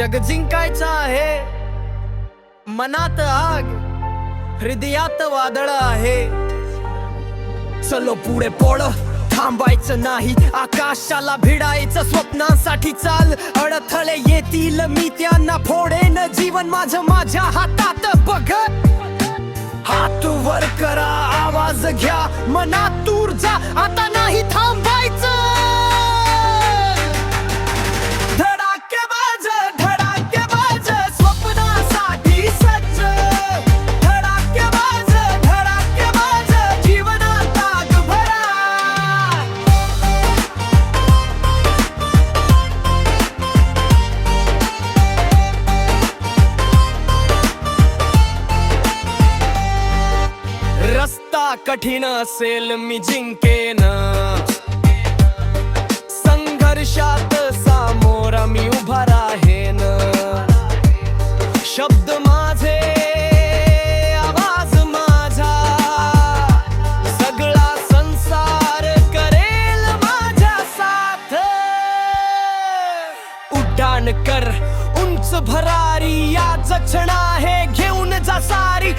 जग जिंकायचं आहे. मनात आग हृदयात वादळ आहे. चलो पुढे पोळ थांबायचं नाही. आकाशाला भिडायचं स्वप्नांसाठी चाल. अडथळे येतील मी त्यांना फोडेन. जीवन माझं माझ्या हातात. बघत हात वर करा आवाज घ्या. मनात तूर जा आता नाही थांबायचं. रस्ता कठीण असेल मी जिंकेन संघर्षात सामोर मी उभा राहेन शब्द माझे आवाज माझा. सगळा संसार करेल माझ्या साथ. उड्डाण कर उंच भरारी या जक्षण आहे घेऊन जा सारी.